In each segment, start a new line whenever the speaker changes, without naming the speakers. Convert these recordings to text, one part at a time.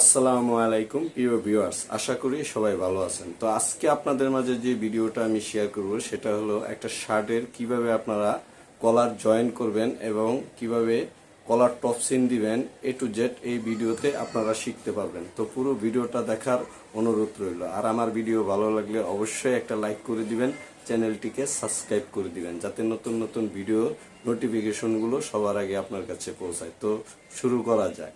আসসালামু আলাইকুম, প্রিয় ভিউয়ার্স। আশা করি সবাই ভালো আছেন। তো আজকে আপনাদের মাঝে যে ভিডিওটা আমি শেয়ার করব, সেটা হলো একটা শার্টের কীভাবে আপনারা কলার জয়েন করবেন এবং কীভাবে কলার টপসিন দিবেন। এ টু জেড এই ভিডিওতে আপনারা শিখতে পারবেন। তো পুরো ভিডিওটা দেখার অনুরোধ রইল। আর আমার ভিডিও ভালো লাগলে অবশ্যই একটা লাইক করে দিবেন, চ্যানেলটিকে সাবস্ক্রাইব করে দিবেন, যাতে নতুন নতুন ভিডিও নোটিফিকেশনগুলো সবার আগে আপনার কাছে পৌঁছায়। তো শুরু করা যায়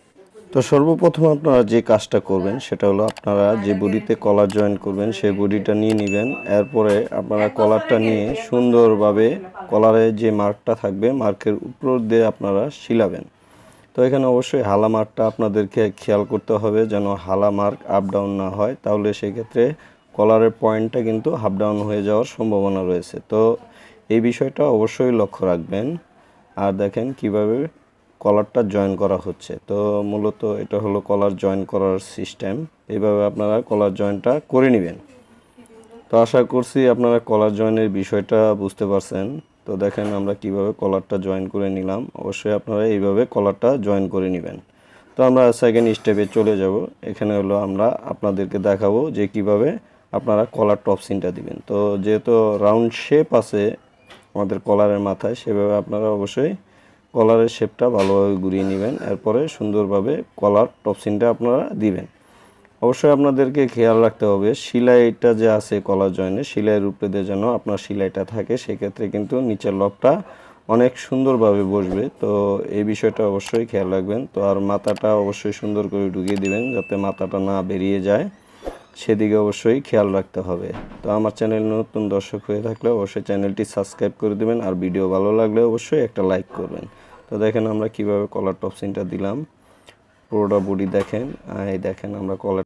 তো সর্বপ্রথম আপনারা যে কাজটা করবেন সেটা হলো আপনারা যে বডিতে কলার জয়েন করবেন সেই বডিটা নিয়ে নেবেন। এরপরে আপনারা কলারটা নিয়ে সুন্দরভাবে কলারে যে মার্কটা থাকবে, মার্কের উপর দিয়ে আপনারা শিলাবেন। তো এখানে অবশ্যই হালা মার্কটা আপনাদেরকে খেয়াল করতে হবে যেন হালা মার্ক আপ ডাউন না হয়। তাহলে সেক্ষেত্রে কলারের পয়েন্টটা কিন্তু হাফ ডাউন হয়ে যাওয়ার সম্ভাবনা রয়েছে। তো এই বিষয়টা অবশ্যই লক্ষ্য রাখবেন। আর দেখেন কীভাবে কলারটা জয়েন করা হচ্ছে। তো মূলত এটা হলো কলার জয়েন করার সিস্টেম এইভাবে আপনারা কলার জয়েনটা করে নেবেন। তো আশা করছি আপনারা কলার জয়েনের বিষয়টা বুঝতে পারছেন। তো দেখেন আমরা কীভাবে কলারটা জয়েন করে নিলাম। অবশ্যই আপনারা এইভাবে কলারটা জয়েন করে নেবেন। তো আমরা সেকেন্ড স্টেপে চলে যাব। এখানে হলো আমরা আপনাদেরকে দেখাবো যে কীভাবে আপনারা কলার টপসিনটা দিবেন। তো যেহেতু রাউন্ড শেপ আছে আমাদের কলারের মাথায়, সেভাবে আপনারা অবশ্যই কলারের শেপটা ভালোভাবে ঘুরিয়ে নেবেন। এরপরে সুন্দরভাবে কলার টপসিনটা আপনারা দিবেন। অবশ্যই আপনাদেরকে খেয়াল রাখতে হবে, সিলাইটা যে আছে কলার জয়েনে সিলাইয়ের উপরে যেন আপনার সিলাইটা থাকে, সেক্ষেত্রে কিন্তু নিচের লকটা অনেক সুন্দরভাবে বসবে। তো এই বিষয়টা অবশ্যই খেয়াল রাখবেন। তো আর মাথাটা অবশ্যই সুন্দর করে ঢুকিয়ে দিবেন, যাতে মাথাটা না বেরিয়ে যায়। সেদিকে অবশ্যই খেয়াল রাখতে হবে। তো আমার চ্যানেল নতুন দর্শক হয়ে থাকলে অবশ্যই চ্যানেলটি সাবস্ক্রাইব করে দেবেন আর ভিডিও ভালো লাগলে অবশ্যই একটা লাইক করবেন। তো দেখেন আমরা কীভাবে কলার টপসিনটা দিলাম। পুরোটা বডি দেখেন, এই দেখেন আমরা কলার